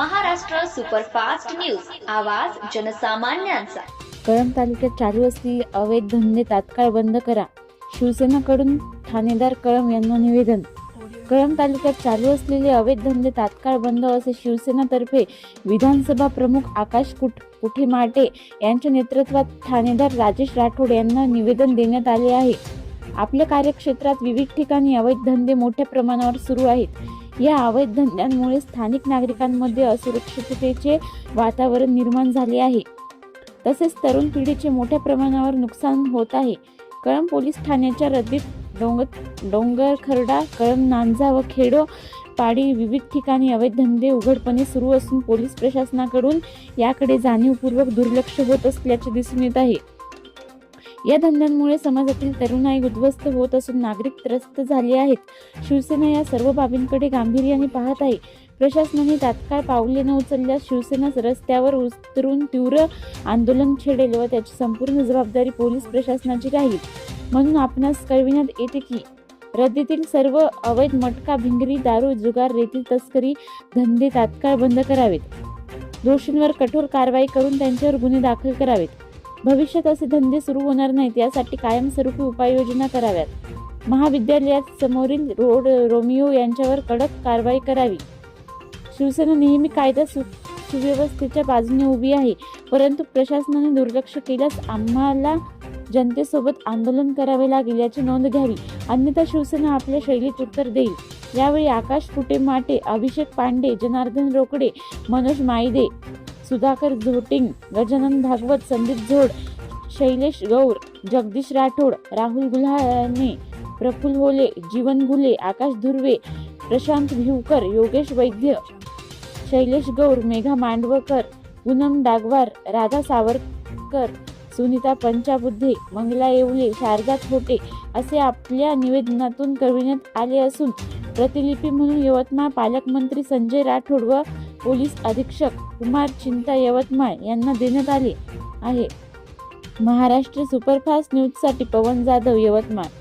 Superfast news. आवाज जनसामान्यांचा. कळंब तालुक्यात चालू असलेली अवैध धंदे तात्काळ बंद करा. शिवसेनाकडून ठाणेदार कळंब यांना निवेदन. कळंब तालुक्यात चालू असलेले अवैध धंदे तात्काळ बंद असे शिवसेनातर्फे विधानसभा प्रमुख आकाश कुट कुठे माटे यांच्या नेतृत्वात ठाणेदार राजेश राठोड यांना निवेदन देण्यात आले आहे. आपल्या कार्यक्षेत्रात विविध ठिकाणी अवैध धंदे मोठ्या प्रमाणावर सुरू आहेत. या अवैध धंद्यांमुळे स्थानिक नागरिकांमध्ये असुरक्षिततेचे वातावरण निर्माण झाले आहे. तसेच तरुण पिढीचे मोठ्या प्रमाणावर नुकसान होत आहे. कळंब पोलीस ठाण्याच्या रद्दीत डोंगर डोंगरखर्डा कळंब नांजा व खेडो पाडी विविध ठिकाणी अवैध धंदे उघडपणे सुरू असून पोलीस प्रशासनाकडून याकडे जाणीवपूर्वक दुर्लक्ष होत असल्याचे दिसून येत आहे. या धंद्यांमुळे समाजातील तरुणाई उद्ध्वस्त होत असून नागरिक त्रस्त झाले आहेत. शिवसेना या सर्व बाबींकडे गांभीर्याने पाहत आहे. प्रशासनाने तात्काळ पावले न उचलल्यास शिवसेना रस्त्यावर उतरून तीव्र आंदोलन छेडेल व त्याची संपूर्ण जबाबदारी पोलीस प्रशासनाची राहील. म्हणून आपणास कळविण्यात येते की रद्दीतील सर्व अवैध मटका भिंगरी दारू जुगार रेती तस्करी धंदे तात्काळ बंद करावेत. दोषींवर कठोर कारवाई करून त्यांच्यावर गुन्हे दाखल करावेत. भविष्यात असे धंदे सुरू होणार नाहीत यासाठी कायमस्वरूपी उपाययोजना कराव्यात. महाविद्यालयात समोरील रोड रोमिओ यांच्यावर कडक कारवाई करावी. शिवसेना नेहमी कायदा सु सुव्यवस्थेच्या बाजूने उभी आहे परंतु प्रशासनाने दुर्लक्ष केल्यास आम्हाला जनतेसोबत आंदोलन करावे लागेल याची नोंद घ्यावी. अन्यथा शिवसेना आपल्या शैलीत उत्तर देईल. यावेळी आकाश फुटे माटे अभिषेक पांडे जनार्दन रोकडे मनोज माईदे सुधाकर झोटिंग गजानन भागवत संदीप झोड शैलेश गौर जगदीश राठोड राहुल गुल्हाने प्रफुल्ल होले जीवन गुले आकाश धुर्वे प्रशांत भिवकर योगेश वैद्य शैलेश गौर मेघा मांडवकर पूनम डागवार राधा सावरकर सुनीता पंचाबुद्धे मंगला येवले शारदा थोटे असे आपल्या निवेदनातून कळविण्यात आले असून प्रतिलिपी म्हणून यवतमाळ पालकमंत्री संजय राठोड व पोलीस अधीक्षक कुमार चिंता यवतमाळ यांना देण्यात आले आहे. महाराष्ट्र सुपरफास्ट न्यूजसाठी पवन जाधव यवतमाळ.